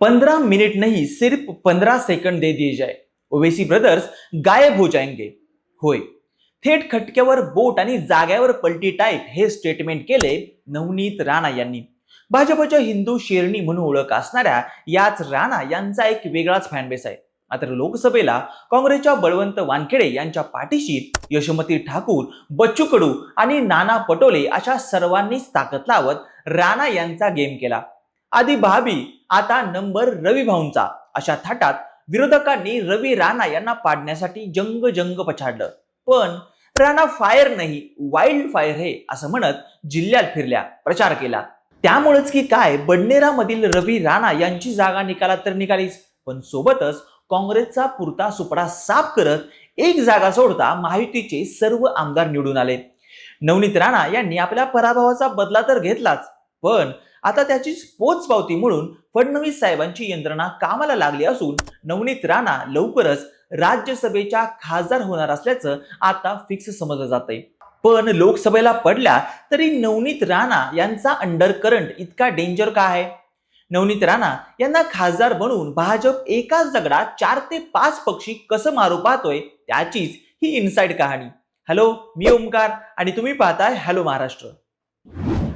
पंद्रह मिनट नहीं सिर्फ पंधरा सेकंड दे दिए जाए। ओवेसी ब्रदर्स गायब हो जाएंगे। होय। थेट खटक्यावर बोट आणि जाग्यावर पलटी टाईप हे स्टेटमेंट केले नवनीत राणा यांनी. भाजपच्या हिंदू शेरणी म्हणून ओळख असणाऱ्या याच राणा यांचा एक वेगळाच फॅनबेस आहे. मात्र लोकसभेला काँग्रेसच्या बळवंत वानखेडे यांच्या पाठीशी यशोमती ठाकूर बच्चू कडू आणि नाना पटोले अशा सर्वांनीच ताकद लावत राणा यांचा गेम केला. आधी भाभी आता नंबर रवी भाऊंचा. अशा थाटात विरोधकांनी रवी राणा यांना पाडण्यासाठी जंग जंग पछाडलं. पण राणा फायर नाही वाईल्ड फायर हे असं म्हणत जिल्ह्यात फिरल्या प्रचार केला. त्यामुळेच की काय बडनेरामधील रवी राणा यांची जागा निकाला तर निकालीच पण सोबतच काँग्रेसचा पुरता सुपडा साफ करत एक जागा सोडता महायुतीचे सर्व आमदार निवडून आले. नवनीत राणा यांनी आपल्या पराभवाचा बदला तर घेतलाच. पण आता त्याची पोच पावती म्हणून फडणवीस साहेबांची यंत्रणा कामाला लागली असून नवनीत राणा लवकरच राज्यसभेच्या खासदार होणार असल्याचं आता फिक्स समजलं जात आहे पण लोकसभेला पडल्या तरी नवनीत राणा यांचा अंडर करंट इतका डेंजर का आहे? नवनीत राणा यांना खासदार बनवून भाजप एकाच दगडात चार ते पाच पक्षी कसं मारू पाहतोय त्याचीच ही इनसाइड कहाणी. हॅलो मी ओमकार आणि तुम्ही पाहताय हॅलो महाराष्ट्र.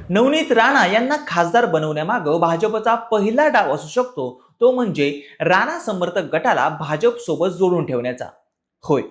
नवनीत राणा यांना खासदार बनवण्यामागं भाजपचा पहिला डाव असू शकतो. तो म्हणजे राणा समर्थक गटाला भाजप सोबत जोडून ठेवण्याचा. होय.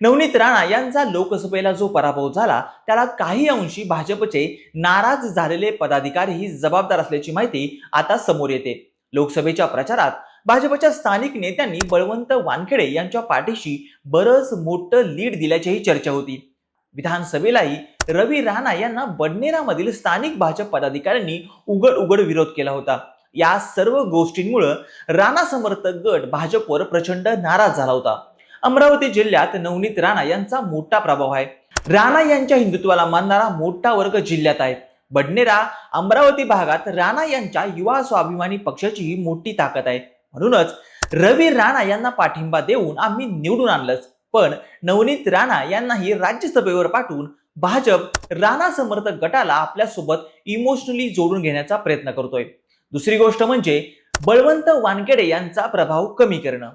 नवनीत राणा यांचा लोकसभेला जो पराभव झाला त्याला काही अंशी भाजपचे नाराज झालेले पदाधिकारीही जबाबदार असल्याची माहिती आता समोर येते. लोकसभेच्या प्रचारात भाजपच्या स्थानिक नेत्यांनी बळवंत वानखेडे यांच्या पाठीशी बरंच मोठं लीड दिल्याचीही चर्चा होती. विधानसभेलाही रवी राणा यांना बडनेरामधील स्थानिक भाजप पदाधिकाऱ्यांनी उघड उघड विरोध केला होता. या सर्व गोष्टींमुळे राणा समर्थक गट भाजपवर प्रचंड नाराज झाला होता. अमरावती जिल्ह्यात नवनीत राणा यांचा मोठा प्रभाव आहे. राणा यांच्या हिंदुत्वाला मानणारा मोठा वर्ग जिल्ह्यात आहे. बडनेरा अमरावती भागात राणा यांच्या युवा स्वाभिमानी पक्षाची मोठी ताकद आहे. म्हणूनच रवी राणा यांना पाठिंबा देऊन आम्ही निवडून आणलंच. पण नवनीत राणा यांनाही राज्यसभेवर पाठवून भाजप राणा समर्थक गटाला आपल्यासोबत इमोशनली जोडून घेण्याचा प्रयत्न करतोय. दुसरी गोष्ट म्हणजे बळवंत वानखेडे यांचा प्रभाव कमी करणं.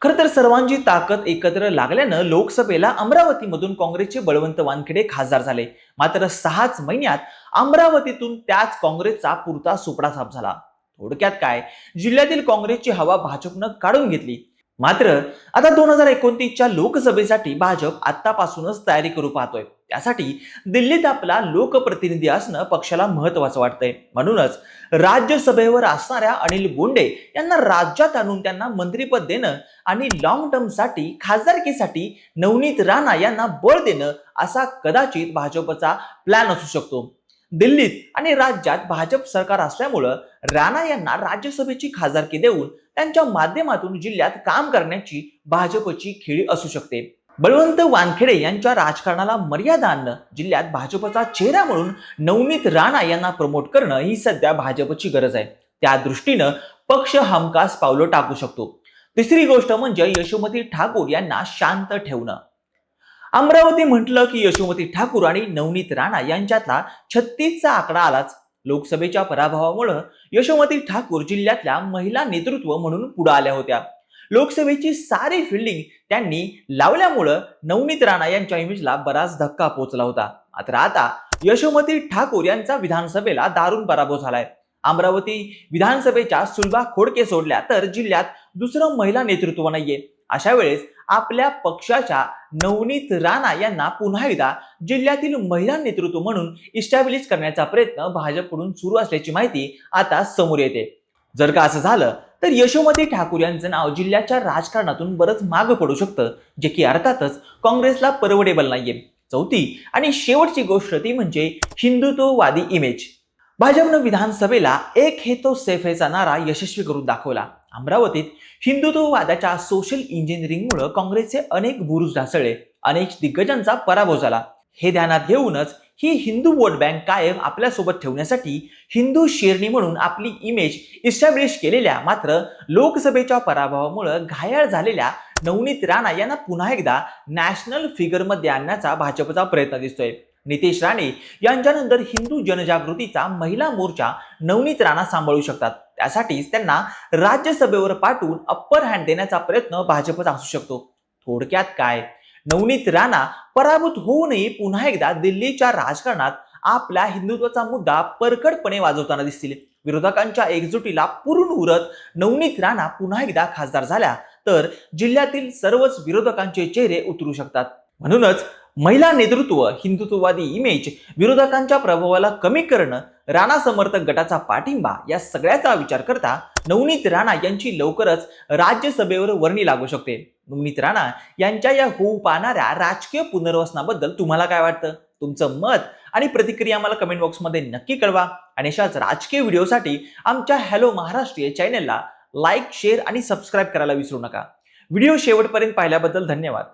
खरं तर सर्वांची ताकद एकत्र लागल्यानं लोकसभेला अमरावतीमधून काँग्रेसचे बळवंत वानखेडे खासदार झाले. मात्र सहाच महिन्यात अमरावतीतून त्याच काँग्रेसचा पुरता सुपडा साफ झाला. थोडक्यात काय? जिल्ह्यातील काँग्रेसची हवा भाजपनं काढून घेतली. मात्र आता दोन हजार एकोणतीसच्या लोकसभेसाठी भाजप आतापासूनच तयारी करू पाहतोय. त्यासाठी दिल्लीत आपला लोकप्रतिनिधी असणं पक्षाला महत्वाचं वाटतंय. म्हणूनच राज्यसभेवर असणाऱ्या अनिल बोंडे यांना राज्यात आणून त्यांना मंत्रीपद देणं आणि लॉंग टर्मसाठी खासदारकीसाठी नवनीत राणा यांना बळ देणं असा कदाचित भाजपचा प्लॅन असू शकतो. दिल्लीत आणि राज्यात भाजप सरकार असल्यामुळं राणा यांना राज्यसभेची खासदारकी देऊन त्यांच्या माध्यमातून जिल्ह्यात काम करण्याची भाजपची खेळी असू शकते. बळवंत वानखेडे यांच्या राजकारणाला मर्यादा आणणं जिल्ह्यात भाजपचा चेहरा म्हणून नवनीत राणा यांना प्रमोट करणं ही सध्या भाजपची गरज आहे. त्या दृष्टीनं पक्ष हमखास पावलं टाकू शकतो. तिसरी गोष्ट म्हणजे यशोमती ठाकूर यांना शांत ठेवणं. अमरावती म्हटलं की यशोमती ठाकूर आणि नवनीत राणा यांच्यातला छत्तीसचा आकडा आलाच. लोकसभेच्या पराभवामुळं यशोमती ठाकूर जिल्ह्यातल्या महिला नेतृत्व म्हणून पुढे आल्या होत्या. लोकसभेची सारी फिल्डिंग त्यांनी लावल्यामुळं नवनीत राणा यांच्या इमेजला बराच धक्का पोहोचला होता. मात्र आता यशोमती ठाकूर यांचा विधानसभेला दारुण पराभव झालाय. अमरावती विधानसभेच्या सुलभा खोडके सोडल्या तर जिल्ह्यात दुसरं महिला नेतृत्व नाहीये. अशा वेळेस आपल्या पक्षाच्या नवनीत राणा यांना पुन्हा एकदा जिल्ह्यातील महिला नेतृत्व म्हणून इस्टॅब्लिश करण्याचा प्रयत्न भाजपकडून सुरू असल्याची माहिती आता समोर येते. जर का असं झालं तर यशोमती ठाकूर यांचं नाव जिल्ह्याच्या राजकारणातून बरंच मागं पडू शकतं जे की अर्थातच काँग्रेसला परवडेबल नाहीये. चौथी आणि शेवटची गोष्ट ती म्हणजे हिंदुत्ववादी इमेज भाजपनं विधानसभेला एक हे तो सेफेचा नारा यशस्वी करून दाखवला. अमरावतीत हिंदुत्ववादाच्या सोशल इंजिनिअरिंगमुळे काँग्रेसचे अनेक बुरुज ढासळले. अनेक दिग्गजांचा पराभव झाला. हे ध्यानात घेऊनच ही हिंदू वोट बँक कायम आपल्यासोबत ठेवण्यासाठी हिंदू शेरणी म्हणून आपली इमेज इस्टॅब्लिश केलेल्या मात्र लोकसभेच्या पराभवामुळे घायाळ झालेल्या नवनीत राणा यांना पुन्हा एकदा नॅशनल फिगरमध्ये आणण्याचा भाजपचा प्रयत्न दिसतोय. नितेश राणे यांच्यानंतर हिंदू जनजागृतीचा महिला मोर्चा नवनीत राणा सांभाळू शकतात. त्यासाठीच त्यांना राज्यसभेवर पाठवून अप्पर हँड देण्याचा प्रयत्न भाजपचा असू शकतो. थोडक्यात काय? नवनीत राणा पराभूत होऊनही पुन्हा एकदा दिल्लीच्या राजकारणात आपल्या हिंदुत्वाचा मुद्दा परकडपणे वाजवताना दिसतील. विरोधकांच्या एकजुटीला पुरून उरत नवनीत राणा पुन्हा एकदा खासदार झाल्या तर जिल्ह्यातील सर्वच विरोधकांचे चेहरे उतरू शकतात. म्हणूनच महिला नेतृत्व हिंदुत्ववादी इमेज विरोधकांच्या प्रभावाला कमी करणं राणा समर्थक गटाचा पाठिंबा या सगळ्याचा विचार करता नवनीत राणा यांची लवकरच राज्यसभेवर वर्णी लागू शकते. नवनीत राणा यांच्या या होऊ पाहणाऱ्या राजकीय पुनर्वसनाबद्दल तुम्हाला काय वाटतं? तुमचं मत आणि प्रतिक्रिया आम्हाला कमेंट बॉक्समध्ये नक्की कळवा. आणि अशाच राजकीय व्हिडिओसाठी आमच्या हॅलो महाराष्ट्र या चॅनेलला लाईक शेअर आणि सबस्क्राईब करायला विसरू नका. व्हिडिओ शेवटपर्यंत पाहिल्याबद्दल धन्यवाद.